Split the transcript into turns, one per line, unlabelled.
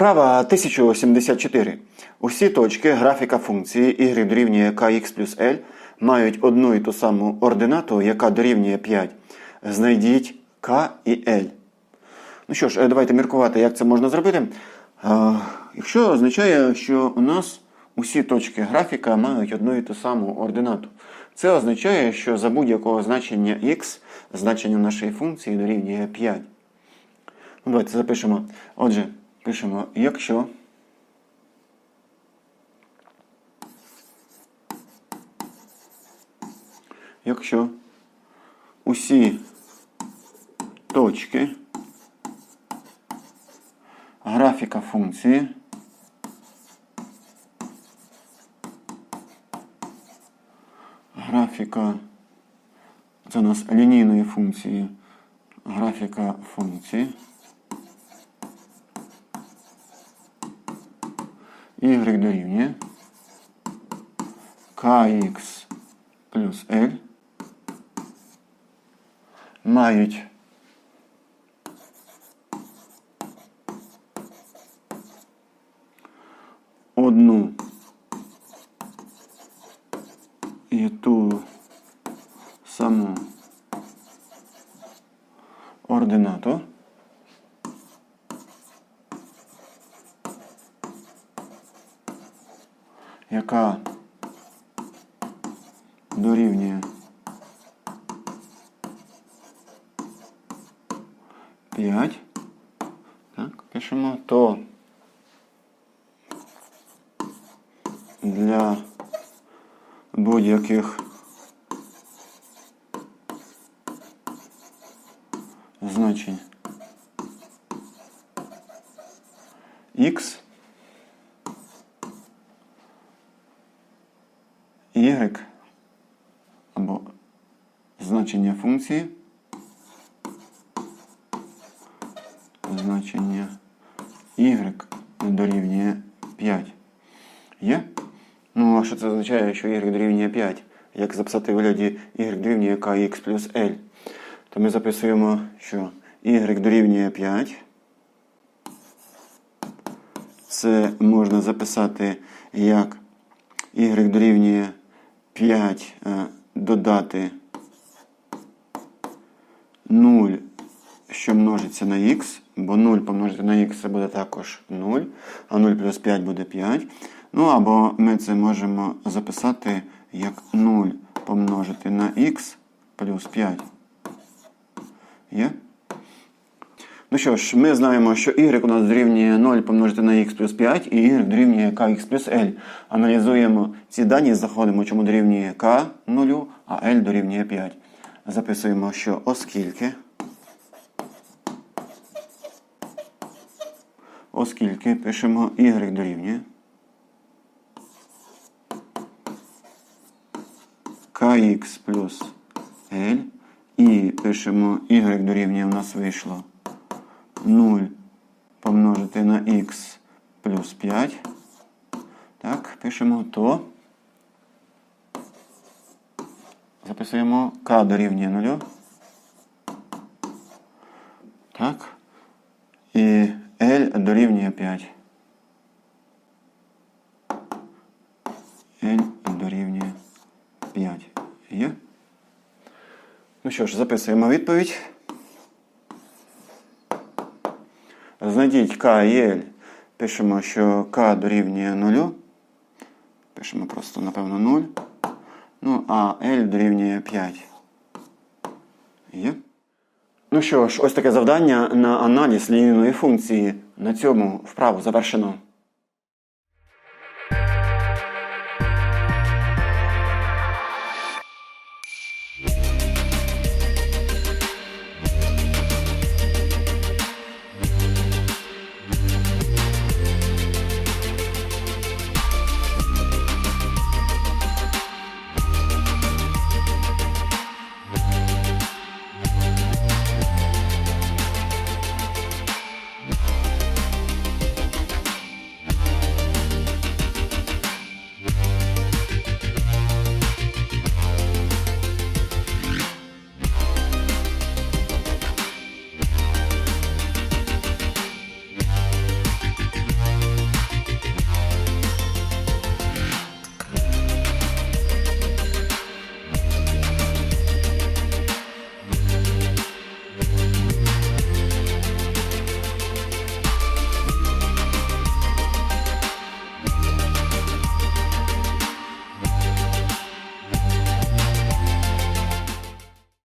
Вправа 1074. Усі точки графіка функції y дорівнює kx плюс l мають одну і ту саму ординату, яка дорівнює 5. Знайдіть k і l. Ну що ж, е, давайте міркувати, як це можна зробити. Е, Якщо означає, що у нас усі точки графіка мають одну і ту саму ординату. Це означає, що за будь-якого значення x значення нашої функції дорівнює 5. Ну, давайте запишемо. Отже, пишемо, якщо. Якщо усі точки графіка функції графіка це у нас лінійної функції графіка функції y дорівнює kx плюс L мають одну і ту саму ординату. Яка дорівнює 5. Так, пишемо, то для будь-яких значень x або значення функції значення y дорівнює 5. Є? Ну, а що це означає, що y дорівнює 5? Як записати в вигляді y дорівнює kx плюс l? То ми записуємо, що y дорівнює 5. Це можна записати як y дорівнює 5 е, додати 0, що множиться на х, бо 0 помножити на х це буде також 0, а 0 плюс 5 буде 5. Ну або ми це можемо записати як 0 помножити на х плюс 5. Є? Ну що ж, ми знаємо, що y у нас дорівнює 0 помножити на x плюс 5 і y дорівнює kx плюс l. Аналізуємо ці дані, заходимо, чому дорівнює k 0, а l дорівнює 5. Записуємо, що оскільки, оскільки пишемо y дорівнює kx плюс l і пишемо y дорівнює, у нас вийшло 0 помножити на х плюс 5. Так, пишемо то. Записуємо k дорівнює 0. Так. І L дорівнює 5. L дорівнює 5. Є? Ну що ж, записуємо відповідь. Знайдіть К і L. Пишемо, що К дорівнює 0. Пишемо просто, напевно, 0. Ну, а L дорівнює 5. Є? Ну що ж, ось таке завдання на аналіз лінійної функції. На цьому вправу завершено.